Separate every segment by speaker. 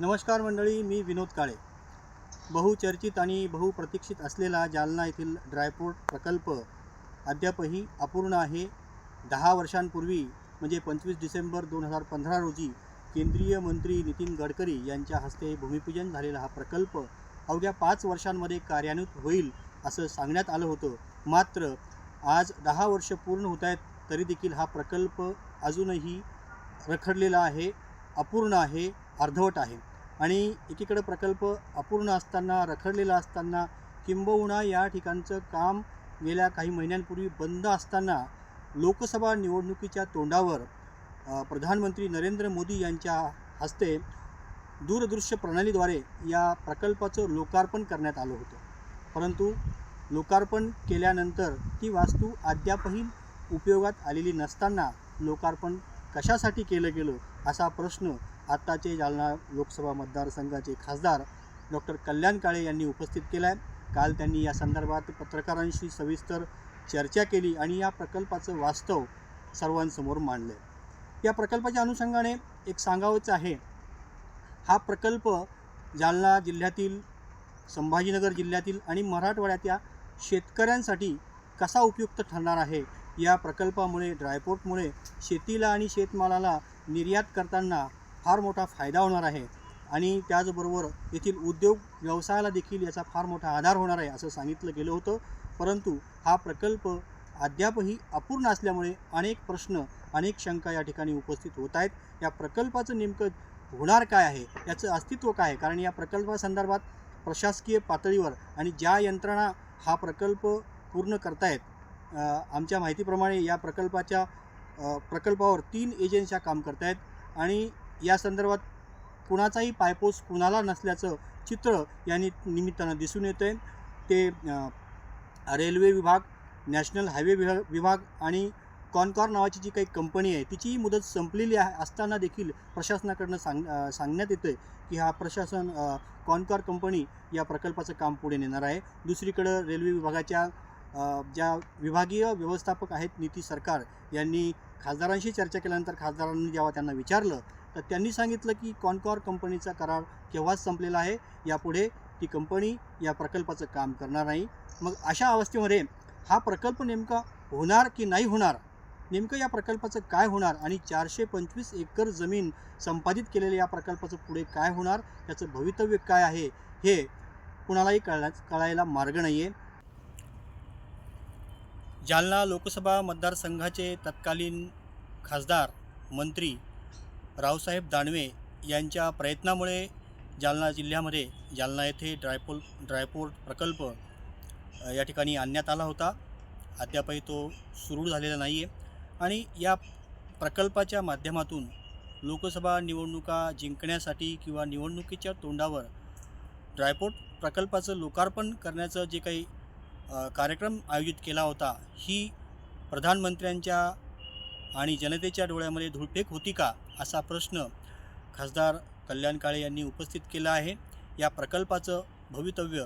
Speaker 1: नमस्कार मंडळी मी विनोद काळे. बहुचर्चित आणि बहुप्रतीक्षित असलेला जालना येथील ड्रायपोर्ट प्रकल्प अद्यापही अपूर्ण आहे. दहा वर्षांपूर्वी म्हणजे पंचवीस डिसेंबर दोन हजार पंधरा रोजी केंद्रीय मंत्री नितीन गडकरी यांच्या हस्ते भूमिपूजन झालेला हा प्रकल्प अवघ्या पाच वर्षांमध्ये कार्यान्वित होईल असं सांगण्यात आलं होतं. मात्र आज दहा वर्ष पूर्ण होत आहेत तरी देखील हा प्रकल्प अजूनही रखडलेला आहे अपूर्ण आहे अर्धवट आहे. आणि एकीकडे प्रकल्प अपूर्ण असताना रखडलेला असताना किंबहुना या ठिकाणचं काम गेल्या काही महिन्यांपूर्वी बंद असताना लोकसभा निवडणुकीच्या तोंडावर प्रधानमंत्री नरेंद्र मोदी यांच्या हस्ते दूरदृश्य प्रणालीद्वारे या प्रकल्पाचं लोकार्पण करण्यात आलं होतं. परंतु लोकार्पण केल्यानंतर ती वास्तू अद्यापही उपयोगात आलेली नसताना लोकार्पण कशासाठी केलं गेलं असा प्रश्न आत्ताचे जालना लोकसभा मतदारसंघाचे खासदार डॉक्टर कल्याण काळे यांनी उपस्थित केला आहे काल त्यांनी या संदर्भात पत्रकारांशी सविस्तर चर्चा केली आणि या प्रकल्पाचं वास्तव सर्वांसमोर मांडलं आहे या प्रकल्पाच्या अनुषंगाने एक सांगावंच आहे. हा प्रकल्प जालना जिल्ह्यातील संभाजीनगर जिल्ह्यातील आणि मराठवाड्याच्या शेतकऱ्यांसाठी कसा उपयुक्त ठरणार आहे? या प्रकल्पामुळे ड्रायपोर्टमुळे शेतीला आणि शेतमालाला निर्यात करताना फार मोठा फायदा होणार आहे. आणि त्याचबरोबर येथील उद्योग व्यवसायाला देखील याचा फार मोठा आधार होणार आहे असं सांगितलं गेलं होतं. परंतु हा प्रकल्प अद्यापही अपूर्ण असल्यामुळे अनेक प्रश्न अनेक शंका या ठिकाणी उपस्थित होत आहेत. या प्रकल्पाचं नेमकं होणार काय आहे? याचं अस्तित्व काय आहे? कारण या प्रकल्पासंदर्भात प्रशासकीय पातळीवर आणि ज्या यंत्रणा हा प्रकल्प पूर्ण करतायत आमच्या माहितीप्रमाणे या प्रकल्पाच्या प्रकल्पावर तीन एजन्स्या काम करत आहेत आणि या संदर्भात कुणाचाही पायपोस कुणाला नसल्याचं चित्र यांनी निमित्तानं दिसून येतं आहे ते रेल्वे विभाग नॅशनल हायवे विभाग विभाग आणि कॉनकॉर नावाची जी काही कंपनी आहे तिचीही मुदत संपलेली आहे असताना देखील प्रशासनाकडनं सांग सांगण्यात येतं आहे की हा प्रशासन कॉनकॉर कंपनी या प्रकल्पाचं काम पुढे नेणार आहे. दुसरीकडं रेल्वे विभागाच्या ज्या विभागीय व्यवस्थापक आहेत नीती सरकार यांनी खासदारांशी चर्चा केल्यानंतर खासदारांनी जेव्हा त्यांना विचारलं तर त्यांनी सांगितलं की कॉनकॉर कंपनीचा करार केव्हाच संपलेला आहे यापुढे ती कंपनी या प्रकल्पाचं काम करणार नाही. मग अशा अवस्थेमध्ये हा प्रकल्प नेमका होणार की नाही होणार? नेमकं या प्रकल्पाचं काय होणार आणि चारशे पंचवीस एकर जमीन संपादित केलेल्या या प्रकल्पाचं पुढे काय होणार? याचं भवितव्य काय आहे? हे कुणालाही कळण्या कळायला मार्ग नाही आहे जालना लोकसभा मतदारसंघाचे तत्कालीन खासदार मंत्री रावसाहेब दानवे यांच्या प्रयत्नामुळे जालना जिल्ह्यामध्ये जालना येथे ड्रायपोल ड्रायपोर्ट प्रकल्प या ठिकाणी आणण्यात आला होता. अद्यापही तो सुरू झालेला नाही आहे आणि या प्रकल्पाच्या माध्यमातून लोकसभा निवडणुका जिंकण्यासाठी किंवा निवडणुकीच्या तोंडावर ड्रायपोर्ट प्रकल्पाचं लोकार्पण करण्याचं जे काही कार्यक्रम आयोजित केला होता ही प्रधानमंत्र्यांच्या आणि जनतेच्या डोळ्यामध्ये धुळफेक होती का असा प्रश्न खासदार कल्याण काळे यांनी उपस्थित केला आहे. या प्रकल्पाचं भवितव्य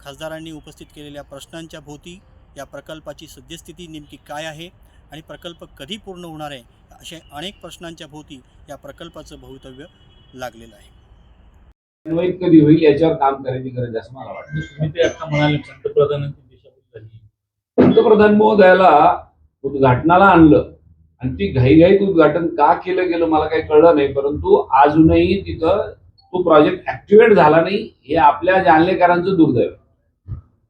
Speaker 1: खासदारांनी उपस्थित केलेल्या प्रश्नांच्या भोवती या प्रकल्पाची सद्यस्थिती नेमकी काय आहे आणि प्रकल्प कधी पूर्ण होणार आहे अशा अनेक प्रश्नांच्या भोवती या प्रकल्पाचं भवितव्य लागलेलं आहे.
Speaker 2: अन्वयित कधी होईल याच्यावर काम करायची गरज आहे असं मला वाटतं.
Speaker 3: तुम्ही ते आता म्हणाले पंतप्रधानांची दिशाभूल झाली.
Speaker 2: पंतप्रधान महोदयाला उद्घाटनाला आणलं. आणि ती घाईघाईत उद्घाटन का केलं गेलं मला काही कळलं नाही परंतु अजूनही तिथं तो प्रोजेक्ट ऍक्टिव्हेट झाला नाही हे आपल्या जालनेकरांचं दुर्दैव.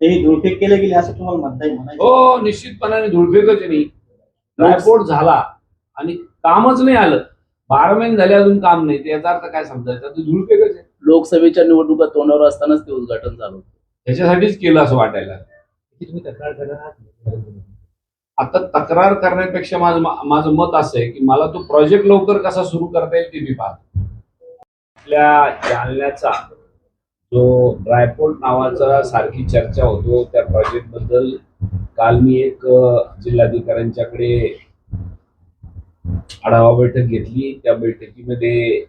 Speaker 4: ते धुळफेक केले गेले असं तुम्हाला म्हणता येईल
Speaker 2: हो निश्चितपणाने धुळफेकच नाही. ड्रायपोर्ट झाला आणि कामच नाही आलं. बारा महिने झाले अजून काम नाही ते याचा अर्थ काय समजायचा? ते धुळफेकच आहे.
Speaker 5: लोकसभेच्या निवडणुका तोंडावर असतानाच ते उद्घाटन झालं होतं.
Speaker 2: त्याच्यासाठीच केलं असं वाटायला.
Speaker 3: की तुम्ही तक्रार करणार
Speaker 2: आता तक्रार करण्यापेक्षा माझं माझं मत असं आहे की मला तो प्रोजेक्ट लवकर कसा सुरू करता येईल ते मी पाहतो. आपल्या जालन्याचा जो ड्रायपोर्ट नावाचा सारखी चर्चा होतो त्या प्रोजेक्टबद्दल काल मी एक जिल्हाधिकाऱ्यांच्याकडे आढावा बैठक घेतली. त्या बैठकीमध्ये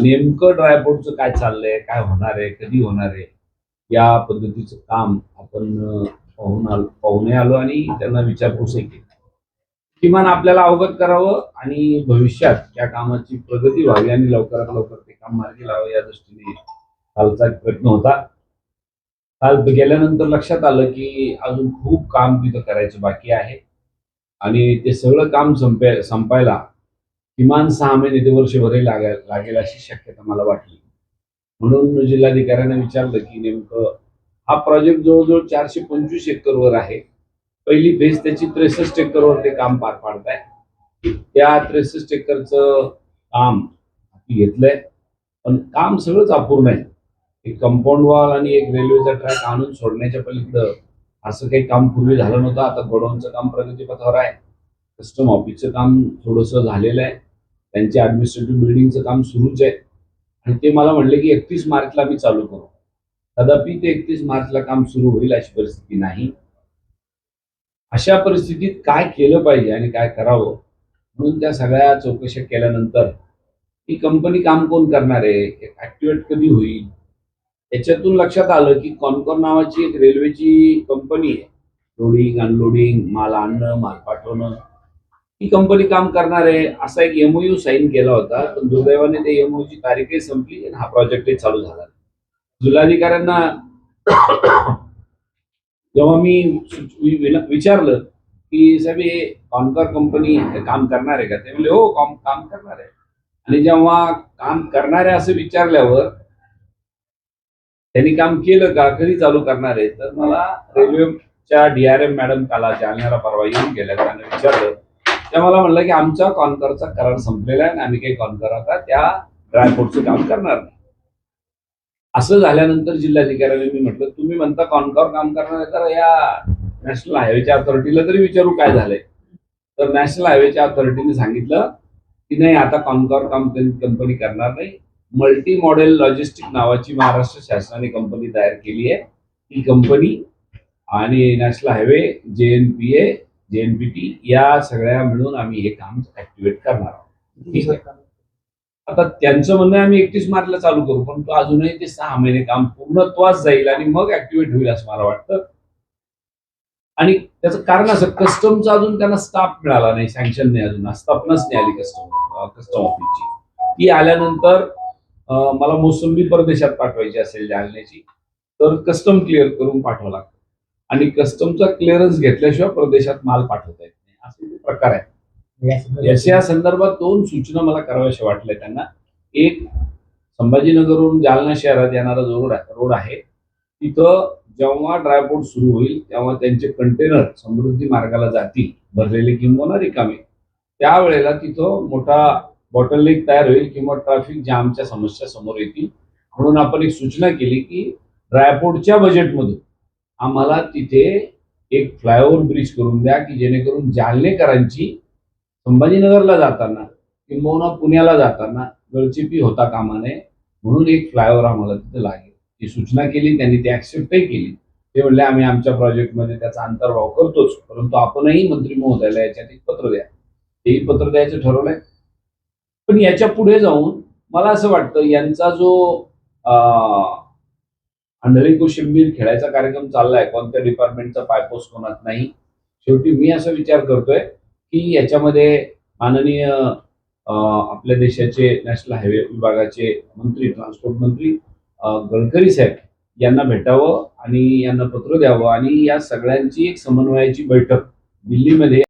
Speaker 2: नेमकं ड्रायपोर्टचं काय चाललंय काय होणार आहे कधी होणार आहे या पद्धतीचं काम आपण पाहून आलो पाहुणे आलो आणि त्यांना विचारपूसही केली. किमान आपल्याला अवगत करावं आणि भविष्यात या कामाची प्रगती व्हावी आणि लवकरात लवकर ते काम मार्गी लावं या दृष्टीने कालचा एक प्रयत्न होता. काल गेल्यानंतर लक्षात आलं की अजून खूप काम तिथं करायचं बाकी आहे. आणि ते सगळं काम संपे संपायला किमान सहा महिने ते वर्षभरही लागेल लागेल अशी शक्यता मला वाटली. म्हणून जिल्हाधिकाऱ्यांना विचारलं की नेमकं हा प्रोजेक्ट जवळजवळ चारशे पंचवीस एकरवर आहे. पहिली फेज त्याची त्रेसष्ट एकरवर ते काम पार पाडत आहे त्या त्रेसष्ट एकरचं काम हाती घेतलंय. पण काम सगळंच अपूर्ण आहे. एक कंपाऊंड वॉल आणि एक रेल्वेचा ट्रॅक आणून सोडण्याच्या पलीकडं असं काही काम पूर्वी झालं नव्हतं. आता गोडाऊनचं काम प्रगतीपथावर आहे. कस्टम ऑफिसचं काम थोडंसं झालेलं आहे. त्यांचे ऍडमिनिस्ट्रेटिव्ह बिल्डिंगचं काम सुरूच आहे. आणि ते मला म्हणले की एकतीस मार्चला मी चालू करू. तथापि ते एकतीस मार्चला काम सुरू होईल अशी परिस्थिती नाही. अशा परिस्थितीत काय केलं पाहिजे आणि काय करावं? म्हणून त्या सगळ्या चौकशा केल्यानंतर ही कंपनी काम कोण करणार आहे? ऍक्टिवेट कधी होईल? याच्यातून लक्षात आलं की कॉनकॉर नावाची एक रेल्वेची कंपनी आहे. लोडिंग अनलोडिंग माल आणणं माल पाठवणं. ही कंपनी काम करणार आहे. असा एक एमओयू साईन केला होता. पण दुर्दैवाने ते एमओयूची ची तारीखही संपली आणि हा प्रोजेक्टही चालू झाला जिल्हाधिकाऱ्यांना जेव्हा मी विचारलं की साहेब हे कॉनकॉर कंपनी काम करणार आहे का? ते म्हणले हो काम काम करणार आहे. आणि जेव्हा काम करणार आहे असं विचारल्यावर त्यांनी काम केलं का? कधी चालू करणार आहे? तर मला रेल्वेच्या डीआरएम मॅडम काला जालन्याला परवा येऊन गेल्या. त्यांना विचारलं. त्या मला म्हणलं की आमचा कॉनकॉरचा करार संपलेला आहे आणि आम्ही काही कॉनकर आता त्या ड्रायपोर्टचं काम करणार नाही. असं झाल्यानंतर जिल्हाधिकाऱ्यांनी मी म्हटलं तुम्ही म्हणता कॉनकॉर काम करणार तर या नॅशनल हायवेच्या अथॉरिटीला तरी विचारू काय झालंय? तर नॅशनल हायवेच्या अथॉरिटीने सांगितलं की नाही आता कॉनकॉर काम कंपनी करणार नाही. मल्टी मॉडेल लॉजिस्टिक नावाची महाराष्ट्र शासनाने कंपनी तयार केली आहे. ही कंपनी आणि national highway J N P A J N P T या सगळ्या मिळून आम्ही हे काम ऍक्टिवेट करणार आहोत. ठीक आहे. आता त्यांचं म्हणणं आहे, आम्ही एकतीस मार्चला चालू करू. पण तो अजूनही ते सहा महिने काम पूर्णत्वास जाईल आणि मग ऍक्टिव्हेट होईल असं मला वाटतं. आणि त्याचं कारण असं कस्टमचा अजून त्यांना स्टाफ मिळाला नाही सँक्शन नाही अजून. स्थापनाच नाही आली कस्टम कस्टम ऑफिसची ती आल्यानंतर मला मोसंबी परदेशात पाठवायची असेल जालन्याची तर कस्टम क्लिअर करून पाठवावं लागतं. आणि कस्टमचा क्लिअरन्स घेतल्याशिवाय परदेशात माल पाठवता येत नाही. असे प्रकार आहेत. याच्या संदर्भात दोन सूचना मला कराव्याशा वाटल्या त्यांना. एक संभाजीनगरवरून जालना शहरात येणारा जो रोड आहे रोड आहे तिथं जेव्हा ड्रायपोर्ट सुरू होईल तेव्हा त्यांचे कंटेनर समृद्धी मार्गाला जातील भरलेले किंवा रिकामे. त्यावेळेला तिथं मोठा बॉटलनेक तयार होईल किंवा ट्रॅफिक जामच्या समस्या समोर येतील. म्हणून आपण एक सूचना केली की ड्रायपोर्टच्या बजेटमधून आम्हाला तिथे एक फ्लायओव्हर ब्रिज करून द्या की जेणेकरून जालनेकरांची संभाजीनगरला जाताना किंबहुना पुण्याला जाताना गळचिपी होता कामा नये म्हणून एक फ्लायओव्हर आम्हाला तिथे लागेल. ती सूचना केली त्यांनी ती ॲक्सेप्टही केली. ते म्हणले आम्ही आमच्या प्रोजेक्टमध्ये त्याचा अंतर्भाव करतोच परंतु आपणही मंत्री महोदयाला याच्यात एक पत्र द्या. तेही पत्र द्यायचं ठरवलंय. पण याच्यापुढे जाऊन मला असं वाटतं यांचा जो आंधळी कोशिंबीर खेळायचा कार्यक्रम चाललाय कोणत्या डिपार्टमेंटचा पायपोस कोणात नाही शेवटी मी असा विचार करतोय की याच्यामध्ये माननीय आपल्या देशाचे नॅशनल हायवे विभागाचे मंत्री ट्रान्सपोर्ट मंत्री गडकरी साहेब यांना भेटावं आणि यांना पत्र द्यावं आणि या सगळ्यांची एक समन्वयाची बैठक दिल्लीमध्ये